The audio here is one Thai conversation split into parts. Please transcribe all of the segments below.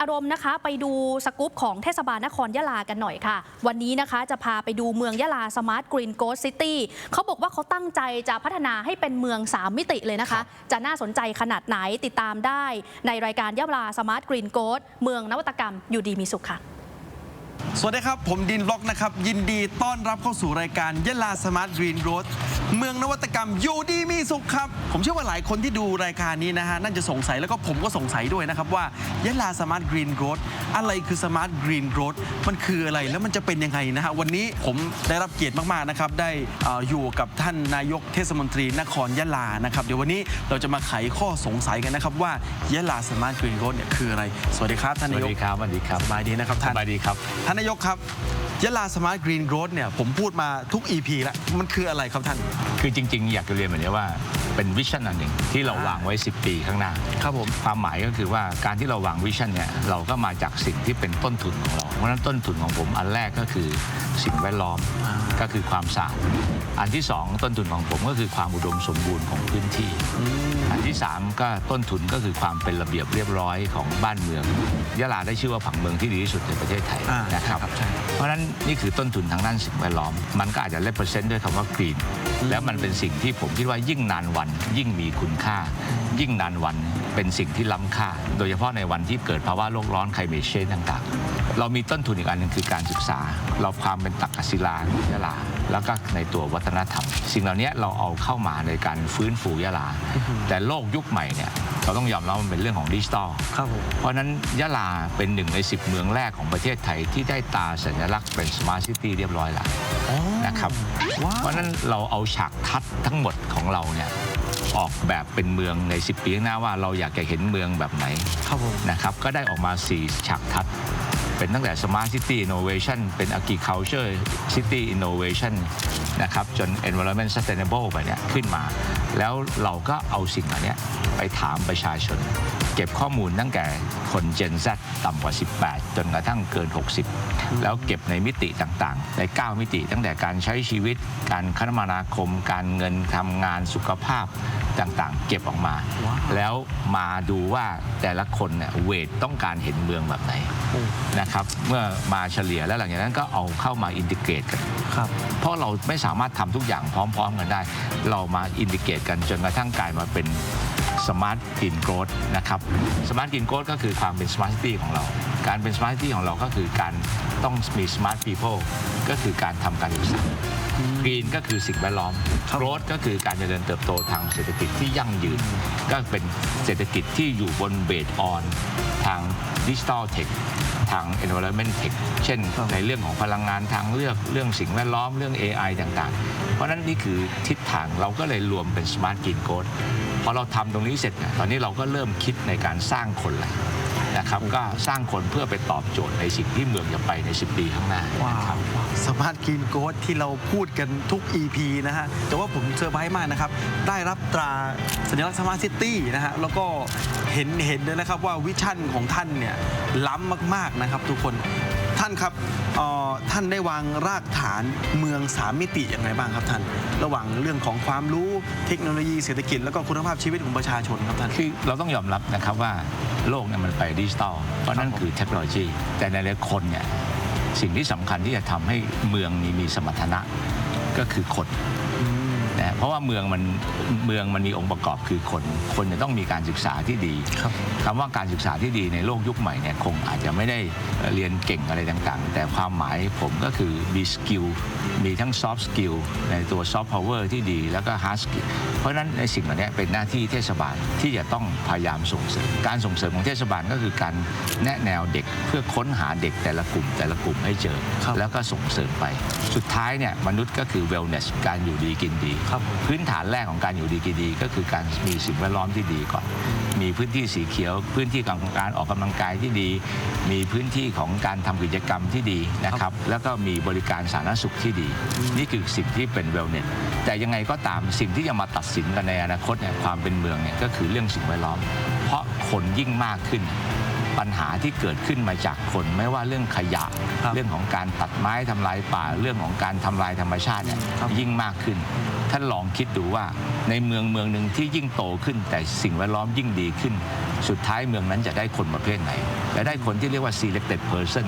อารมณ์นะคะไปดูสกู๊ปของเทศบาลนครยะลากันหน่อยค่ะ วันนี้นะคะจะพาไปดูเมืองยะลาสมาร์ทกรีนโกสซิตี้เขาบอกว่าเขาตั้งใจจะพัฒนาให้เป็นเมือง 3 มิติเลยนะคะ จะน่าสนใจขนาดไหนติดตามได้ ในรายการยะลาสมาร์ทกรีนโกสเมืองนวัตกรรมอยู่ดีมีสุขค่ะ สวัสดีครับ ผมดินล็อกนะครับ ยินดีต้อนรับเข้าสู่รายการยะลาสมาร์ทกรีนโรดเมืองนวัตกรรมอยู่ดีมีสุขครับ ผมเชื่อว่าหลายคนที่ดูรายการนี้นะฮะน่าจะสงสัยแล้วก็ผมก็สงสัยด้วยนะครับว่ายะลาสมาร์ทกรีนโรดอะไรคือสมาร์ทกรีนโรดมันคืออะไรแล้วมันจะเป็นยังไงนะฮะวันนี้ผมได้รับเกียรติมากๆนะครับได้เอ่ออยู่กับท่านนายกเทศมนตรีนครยะลานะครับเดี๋ยววันนี้เราจะมาไขข้อสงสัยกันนะครับว่ายะลาสมาร์ทกรีนโรดเนี่ยคืออะไร สวัสดีครับท่านสนาวัยสกดีครับสวัสดีครับสบายดีนะครับสท่านบายดีครับ ท่านนายกครับยะลาสมาร์ทกรีนโรดเนี่ยผมพูดมาทุก EP แล้ว มันคืออะไรครับท่าน คือจริง ๆ อยากจะเรียนแบบนี้ว่า เป็นวิชั่นอันหนึ่งที่เราวางไว้ 10 ปีข้างหน้า ครับผม ความหมายก็คือว่าการที่เราวางวิชั่นเนี่ยเราก็มาจากสิ่งที่เป็นต้นทุนของเรา เพราะฉะนั้นต้นทุนของผมอันแรกก็คือสิ่งแวดล้อมอ่าก็คือความสะอาดอันที่สองต้นทุนของผมก็คือความอุดมสมบูรณ์ของพื้นที่ อันที่สามก็ต้นทุนก็คือความเป็นระเบียบเรียบร้อยของบ้านเมืองยะลาได้ชื่อว่าผังเมืองที่ดีที่สุดในประเทศไทยอ่านะครับ ครับใช่ เพราะฉะนั้นนี่คือต้นทุนทางด้านสิ่งแวดล้อม มันก็อาจจะเลเปอร์เซนต์ด้วยคำว่ากรีน แล้วมันเป็นสิ่งที่ผมคิดว่ายิ่งนานวันยิ่งมีคุณค่า ยิ่งนานวันเป็นสิ่งที่ล้ำค่า โดยเฉพาะในวันที่เกิดภาวะโลกร้อนไคลเมเชนต่างๆ เรามีต้นทุนอีกอันหนึ่งคือการศึกษา เราความเป็นตักกศิลายะลา แล้วก็ในตัววัฒนธรรม สิ่งเหล่านี้เราเอาเข้ามาในการฟื้นฟูยะลา แต่โลกยุคใหม่เนี่ยเราต้องยอมรับว่ามันเป็นเรื่องของดิจิทัลครับผมเพราะฉะนั้นยะลาเป็นหนึ่งใน 10 เมืองแรกของประเทศไทยที่ได้ตาสัญลักษณ์เป็นสมาร์ทซิตี้เรียบร้อยแล้วนะครับว้าวเพราะฉะนั้นเราเอาฉากทัดทั้งหมดของเราเนี่ย ออกแบบเป็นเมืองใน 10 ปีข้างหน้าว่าเราอยากจะเห็นเมืองแบบไหนครับผม นะครับ ก็ได้ออกมา 4 ฉากทัด เป็นตั้งแต่ Smart City Innovation เป็น Agriculture City Innovation นะครับ จน Environment Sustainable ไปเนี่ยขึ้นมา แล้วเราก็เอาสิ่งเหล่านี้ไปถามประชาชน เก็บข้อมูลตั้งแต่คน Gen Z ต่ำกว่า 18 จนกระทั่งเกิน 60 แล้วเก็บในมิติต่างๆ ใน 9 มิติตั้งแต่การใช้ชีวิต การคมนาคม การเงินทำงานสุขภาพต่างๆ เก็บออกมาว้าวแล้วมาดูว่าแต่ละคนเนี่ยเวทต้องการเห็นเมืองแบบไหนโอ้นะครับ เมื่อมาเฉลี่ยแล้วหลังจากนั้นก็เอาเข้ามาอินทิเกรตกันครับเพราะเราไม่สามารถทำทุกอย่างพร้อม ๆ กันได้ เรามาอินทิเกรตกันจนกระทั่งกลายมาเป็น สมาร์ทกินโกรดนะครับสมาร์ทกินโกรดก็คือความเป็นสมาร์ทซิตี้ของเรา การเป็นสมาร์ทซิตี้ของเราก็คือการต้องมีสมาร์ทพีเพิลก็คือการทำการศึกษากรีนก็คือสิ่งแวดล้อมครับโกรดก็คือการเจริญเติบโตทางเศรษฐกิจที่ยั่งยืน ก็เป็นเศรษฐกิจที่อยู่บนเบสออนทางดิจิทัลเทคทาง environment tech เช่นครับในเรื่องของพลังงานทางเลือกเรื่องสิ่งแวดล้อมเรื่อง AI ต่างๆ เพราะฉะนั้นนี่คือทิศทางเราก็เลยรวมเป็น Smart Green Code พอเราทำตรงนี้เสร็จเนี่ยตอนนี้เราก็เริ่มคิดในการสร้างคนเลยนะครับก็สร้างคนเพื่อไปตอบโจทย์ในสิ่งที่เมืองจะไปใน 10 ปีข้างหน้าว้านะครับวสมาร์ทกรีนโกดที่เราพูดกันทุก EP นะฮะ แต่ว่าผมเซอร์ไพรส์มากนะครับ ได้รับตราสัญลักษณ์สมาร์ทซิตี้นะฮะ แล้วก็เห็นเห็นเลยนะครับว่าวิชั่นของท่านเนี่ยล้ำมากๆนะครับทุกคน ท่านครับเอ่อท่านได้วางรากฐานเมืองสามมิติอย่างไรบ้างครับท่าน ระหว่างเรื่องของความรู้เทคโนโลยีเศรษฐกิจแล้วก็คุณภาพชีวิตของประชาชนครับท่าน คือเราต้องยอมรับนะครับว่าโลกเนี่ยมันไปดิจิทัลเพราะนั่นคือเทคโนโลยี แต่ในหลายคนเนี่ยสิ่งที่สำคัญที่จะทำให้เมืองนี้มีสมรรถนะก็คือคน อืม เพราะว่าเมืองมันเมืองมันมีองค์ประกอบคือคน คนจะต้องมีการศึกษาที่ดีครับคำว่าการศึกษาที่ดีในโลกยุคใหม่เนี่ยคงอาจจะไม่ได้เรียนเก่งอะไรต่างๆ แต่ความหมายผมก็คือมีสกิลมีทั้งซอฟต์สกิลในตัวซอฟต์พาวเวอร์ที่ดีแล้วก็ฮาร์ดสกิลเพราะฉะนั้นในสิ่งเหล่านี้เป็นหน้าที่เทศบาลที่จะต้องพยายามส่งเสริม การส่งเสริมของเทศบาลก็คือการแนะแนวเด็กเพื่อค้นหาเด็กแต่ละกลุ่มแต่ละกลุ่มให้เจอครับแล้วก็ส่งเสริมไป สุดท้ายเนี่ยมนุษย์ก็คือ wellness การอยู่ดีกินดีครับผมพื้นฐานแรกของการอยู่ดีกินดี ก็คือการมีสิ่งแวดล้อมที่ดีก่อน มีพื้นที่สีเขียว พื้นที่ของการออกกำลังกายที่ดี มีพื้นที่ของการทำกิจกรรมที่ดีนะครับ แล้วก็มีบริการสาธารณสุขที่ดี นี่คือสิ่งที่เป็น wellness แต่ยังไงก็ตามสิ่งที่จะมาตัดสินกันในอนาคตเนี่ยความเป็นเมืองเนี่ยก็คือเรื่องสิ่งแวดล้อม เพราะคนยิ่งมากขึ้น ปัญหาที่เกิดขึ้นมาจากคนไม่ว่าเรื่องขยะ ครับเรื่องของการตัดไม้ทำลายป่าเรื่องของการทำลายธรรมชาติเนี่ยครับ ยิ่งมากขึ้น ท่านลองคิดดูว่าในเมืองเมืองหนึ่งที่ยิ่งโตขึ้น แต่สิ่งแวดล้อมยิ่งดีขึ้น สุดท้ายเมืองนั้นจะได้คนประเภทไหนจะได้คนที่เรียกว่า selected person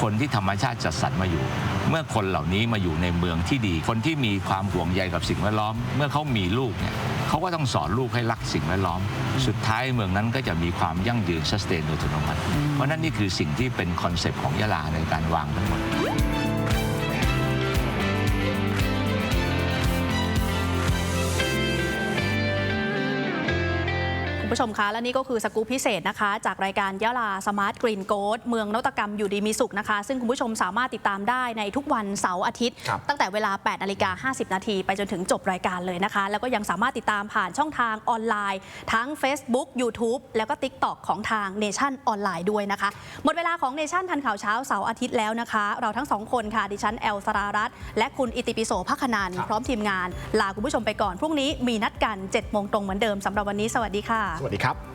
คนที่ธรรมชาติจัดสรรมาอยู่ เมื่อคนเหล่านี้มาอยู่ในเมืองที่ดี คนที่มีความห่วงใยกับสิ่งแวดล้อม เมื่อเขามีลูกเนี่ย เขาก็ต้องสอนลูกให้รักสิ่งแวดล้อม สุดท้ายเมืองนั้นก็จะมีความยั่งยืนสแตนโดยอัตโนมัติเพราะนั่นนี่คือสิ่งที่เป็นคอนเซปต์ของยะลาในการวางทั้งหมด ผู้ชมคะและนี่ก็คือสกู๊ปพิเศษนะคะ จากรายการยะลาสมาร์ทกรีนโกดเมืองนวัตกรรมอยู่ดีมีสุขนะคะ ซึ่งคุณผู้ชมสามารถติดตามได้ในทุกวันเสาร์อาทิตย์ ครับ ตั้งแต่เวลา 8นาฬิกา50 นาทีไปจนถึงจบรายการเลยนะคะ แล้วก็ยังสามารถติดตามผ่านช่องทางออนไลน์ ทั้ง Facebook YouTube แล้วก็ TikTok ของทาง Nation ออนไลน์ด้วยนะคะ หมดเวลาของ Nation ทันข่าวเช้าเสาร์อาทิตย์แล้วนะคะ เราทั้งสองคนค่ะดิฉันแอลสรารัตน์และคุณอิติปิโสพักนันท์ครับ พร้อมทีมงาน ลาคุณผู้ชมไปก่อนพรุ่งนี้มีนัดกัน7โมงตรงเหมือนเดิมสำหรับวันนี้สวัสดีค่ะ สวัสดีครับ